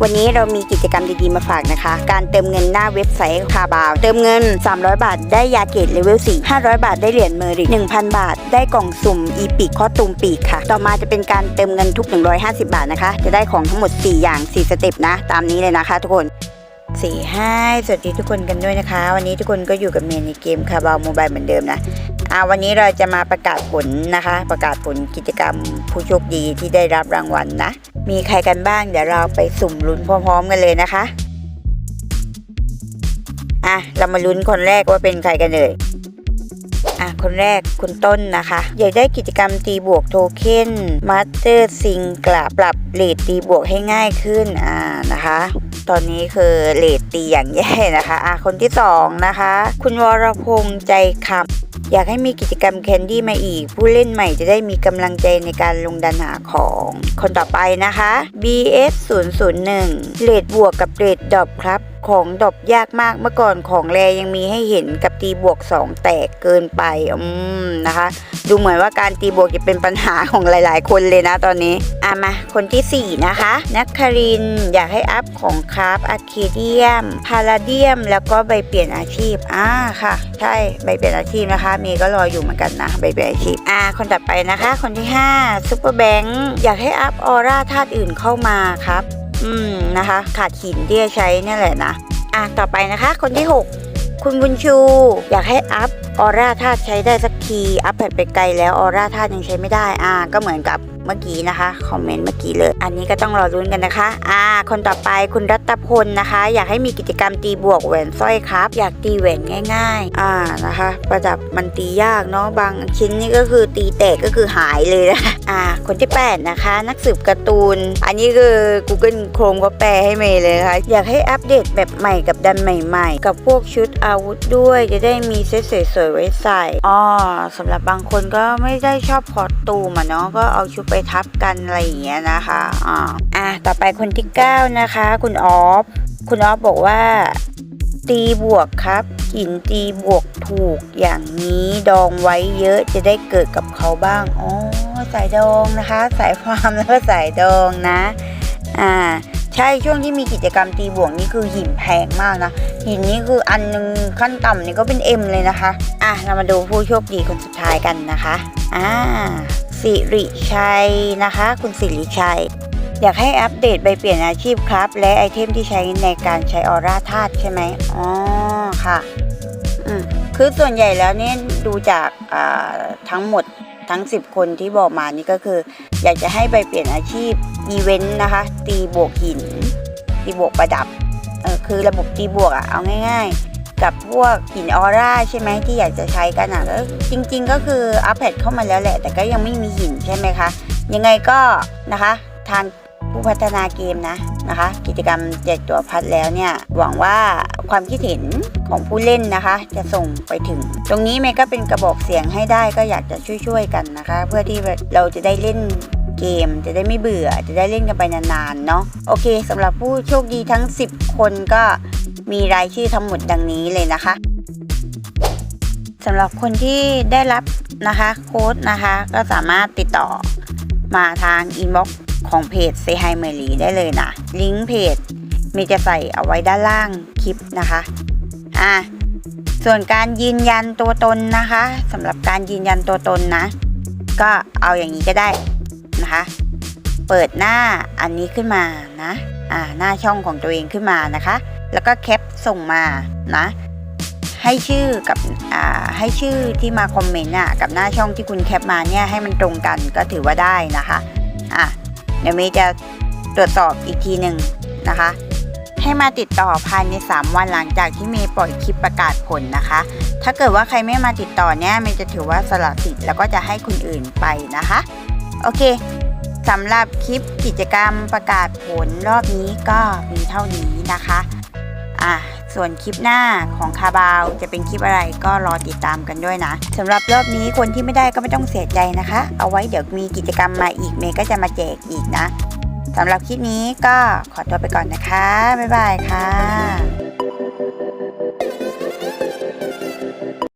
วันนี้เรามีกิจกรรมดีๆมาฝากนะคะ การเติมเงินหน้าเว็บไซต์คาบาว เติมเงิน 300 บาท ได้ยาเกตเลเวล4 500 บาทได้เหรียญเมอริก1,000 บาท ได้กล่องสุ่มอีปีกข้อตูมปีกค่ะ ต่อมาจะเป็นการเติมเงินทุก 150 บาทนะคะ จะได้ของทั้งหมด 4 อย่าง 4 สเต็ปนะ ตามนี้เลยนะคะทุกคนสี่ห้าสวัสดีทุกคนกันด้วยนะคะ วันนี้ทุกคนก็อยู่กับเมย์ในเกมคาบาวโมบายเหมือนเดิมนะอ่าวันนี้เราจะมาประกาศผลนะคะ ประกาศผลกิจกรรมผู้โชคดีที่ได้รับรางวัลนะ มีใครกันบ้างเดี๋ยวเราไปสุ่มลุ้นพร้อม ๆ กันเลยนะคะ อะเรามาลุ้นคนแรกว่าเป็นใครกันเลย อะคนแรกคุณต้นนะคะ อยากได้กิจกรรมตีบวกโทเค็นมาสเตอร์ซิงกลับปรับเลทตีบวกให้ง่ายขึ้นอ่านะคะตอนนี้คือเลทตีอย่างแย่นะคะ อะคนที่สองนะคะ คุณวรพงษ์ใจคำ อยากให้มีกิจกรรมแคนดี้มาอีก ผู้เล่นใหม่จะได้มีกำลังใจในการลงดันหาของ คนต่อไปนะคะ BS 0 0 1 เลดบวกกับเลดดอบครับ ของดอปยากมากเมื่อก่อนของแรยังมีให้เห็นกับตีบวก 2 แตกเกินไปอืมนะคะ ดูเหมือนว่าการตีบวกจะเป็นปัญหาของหลาย ๆ คนเลยนะตอนนี้อะมาคนที่ 4 นะคะนักคารินอยากให้อัพของคราฟอะเคเดียมพาราเดียม แล้วก็ใบเปลี่ยนอาชีพอ่าค่ะ ใช่ใบเปลี่ยนอาชีพนะคะเมย์ก็รออยู่เหมือนกันนะใบเปลี่ยนอาชีพอ่าคนต่อไปนะคะ คนที่5ซุปเปอร์แบงค์อยากให้อัพออร่าธาตุอื่นเข้ามาครับ อืมนะคะ ขาดหินที่จะใช้เนี่ยแหละนะ อะต่อไปนะคะ คนที่ 6 คุณบุญชู อยากให้อัพออร่าธาตุใช้ได้สักที อัพไปไกลแล้วออร่าธาตุยังใช้ไม่ได้ อ่า ก็เหมือนกับ เมื่อกี้นะคะคอมเมนต์เมื่อกี้เลย อันนี้ก็ต้องรอรุ้นกันนะคะ อ่า คนต่อไปคุณรัตพลนะคะ อยากให้มีกิจกรรมตีบวกแหวนสร้อยครับ อยากตีแหวนง่าย ๆ อ่านะคะ ประดับมันตียากเนาะบางชิ้นนี่ก็คือตีแตกก็คือหายเลยนะคะอ่า คนที่ 8 นะคะ นักสืบการ์ตูน อันนี้คือ Google Chrome ก็แปลให้เมย์เลยนะคะอยากให้อัปเดตแบบใหม่กับดันใหม่ๆ กับพวกชุดอาวุธด้วย จะได้มีเซ็ตสวยๆไว้ใส่อ๋อสำหรับบางคนก็ไม่ได้ชอบคอตูมอะเนาะก็เอาชุดไปทับกันอะไรอย่างเงี้ยนะคะอ่าอะต่อไปคนที่ 9 นะคะ คุณออฟคุณออฟบอกว่า ตีบวกครับหินตีบวกถูกอย่างนี้ดองไว้เยอะจะได้เกิดกับเขาบ้างอ๋อสายดองนะคะ สายฟามแล้วก็สายดองนะอ่าใช่ช่วงที่มีกิจกรรมตีบวกนี่คือหินแพงมากนะหินนี้คืออันนึงขั้นต่ำนี่ก็เป็นเอ็มเลยนะคะ อะเรามาดูผู้โชคดีคนสุดท้ายกันนะคะ อ่า สิริชัยนะคะ คุณสิริชัย อยากให้อัปเดตใบเปลี่ยนอาชีพครับ และไอเทมที่ใช้ในการใช้ออร่าธาตุใช่ไหมอ๋อค่ะอืมคือส่วนใหญ่แล้วเนี่ยดูจากอ่าทั้งหมดทั้ง 10 คนที่บอกมานี่ก็คือ อยากจะให้ใบเปลี่ยนอาชีพอีเวนต์นะคะ ตีบวกหิน ตีบวกประดับเออคือระบบตีบวกอะเอาง่าย ๆ กับพวกหินออร่าใช่ไหมที่อยากจะใช้กันอะก็จริง ๆ ก็คืออัปเดตเข้ามาแล้วแหละ แต่ก็ยังไม่มีหินใช่ไหมคะยังไงก็นะคะทางผู้พัฒนาเกมนะนะคะ กิจกรรมแจกตัวพัดแล้วเนี่ยหวังว่าความคิดเห็นของผู้เล่นนะคะ จะส่งไปถึง ตรงนี้เมย์ก็เป็นกระบอกเสียงให้ได้ก็อยากจะช่วยๆกันนะคะ เพื่อที่เราจะได้เล่นเกมจะได้ไม่เบื่อจะได้เล่นกันไปนานๆเนาะโอเคสำหรับผู้โชคดีทั้ง 10 คนก็ มีรายชื่อทั้งหมดดังนี้เลยนะคะสำหรับคนที่ได้รับนะคะโค้ดนะคะ ก็สามารถติดต่อมาทางอินบ็อกซ์ของเพจ Say Hi m e r y ได้เลยนะ ลิงก์เพจมีจะใส่เอาไว้ด้านล่างคลิปนะคะอะส่วนการยืนยันตัวตนนะคะสำหรับการยืนยันตัวตนนะ ก็เอาอย่างนี้ก็ได้นะคะ เปิดหน้าอันนี้ขึ้นมานะอ่าหน้าช่องของตัวเองขึ้นมานะคะ แล้วก็แคปส่งมานะ ให้ชื่อกับอ่าให้ชื่อที่มาคอมเมนต์อะกับหน้าช่องที่คุณแคปมาเนี่ยให้มันตรงกันก็ถือว่าได้นะคะอะเดี๋ยวเมย์จะตรวจสอบอีกทีหนึ่งนะคะ ให้มาติดต่อภายใน 3 วันหลังจากที่เมย์ปล่อยคลิปประกาศผลนะคะ ถ้าเกิดว่าใครไม่มาติดต่อเนี่ยเมย์จะถือว่าสละสิทธิ์แล้วก็จะให้คนอื่นไปนะคะ โอเคสำหรับคลิปกิจกรรมประกาศผลรอบนี้ก็มีเท่านี้นะคะ อะส่วนคลิปหน้าของคาบาวจะเป็นคลิปอะไรก็รอติดตามกันด้วยนะสำหรับรอบนี้คนที่ไม่ได้ก็ไม่ต้องเสียใจนะคะ เอาไว้เดี๋ยวมีกิจกรรมมาอีกเมย์ก็จะมาแจกอีกนะสำหรับคลิปนี้ก็ขอตัวไปก่อนนะคะ บ๊ายบายค่ะ